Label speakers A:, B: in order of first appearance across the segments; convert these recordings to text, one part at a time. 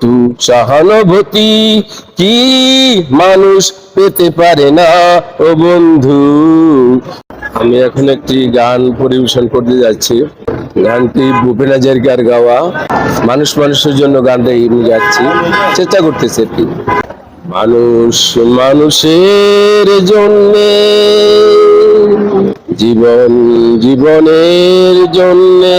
A: একটু সহানুভূতি, কি মানুষ পেতে পারে না, ও বন্ধু? আমি এখন একটি গান পরিবেশন করতে যাচ্ছি। গানটি ভূপেন হাজারিকার গাওয়া। মানুষ মানুষের জন্য গানটা আমি গাচ্ছি চেষ্টা করতেছি আর কি মানুষ মানুষের জন্যে, জীবন জীবনের জন্যে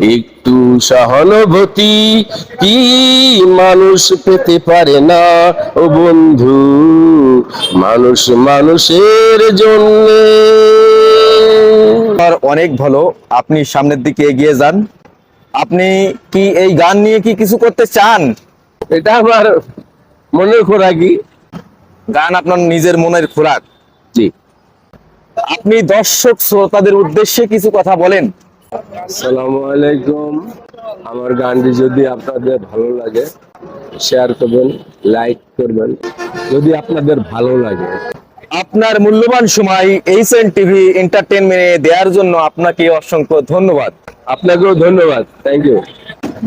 A: একটু সহানুভূতি কি মানুষ পেতে পারে না? ও বন্ধু মানুষ মানুষের জন্যে।
B: আর অনেক ভালো আপনি সামনের দিকে এগিয়ে যান। আপনি কি এই গান নিয়ে কি কিছু করতে চান?
A: এটা আমার মনের খোরাকি।
B: গান আপনার নিজের মনের খোরাক।
A: জি।
B: আপনি দর্শক শ্রোতাদের উদ্দেশ্যে কিছু কথা বলেন।
A: আসসালামু আলাইকুম। আমার গানটি যদি আপনাদের ভালো লাগে শেয়ার করবেন লাইক করবেন। যদি আপনাদের ভালো লাগে।
B: আপনার মূল্যবান সময় এইচএন টিভি এন্টারটেনমেন্টে দেওয়ার জন্য আপনাকে অসংখ্য ধন্যবাদ।
A: আপনাকেও ধন্যবাদ। থ্যাংক ইউ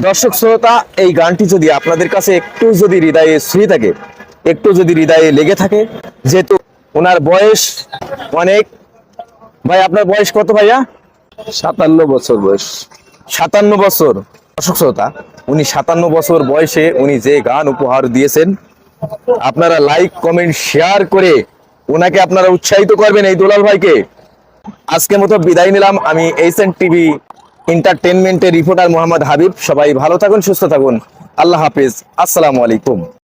B: দর্শক শ্রোতা এই গানটি যদি আপনাদের কাছে একটু যদি হৃদয়ে ছুঁয়ে থাকে একটু যদি হৃদয়ে লেগে থাকে যেহেতু ওনার বয়স অনেক। ভাই আপনার বয়স কত ভাইয়া?
A: সাতান্ন বছর বয়স।
B: সাতান্ন বছর। দর্শক শ্রোতা, উনি সাতান্ন বছর বয়সে উনি যে গান উপহার দিয়েছেন, আপনারা লাইক কমেন্ট শেয়ার করে ওনাকে আপনারা উৎসাহিত করবেন এই দুলাল ভাইকে। আজকের মতো বিদায় নিলাম। আমি এইচএন টিভি এন্টারটেনমেন্টের রিপোর্টার মোহাম্মদ হাবিব। সবাই ভালো থাকুন, সুস্থ থাকুন। আল্লাহ হাফিজ। আসসালামু আলাইকুম।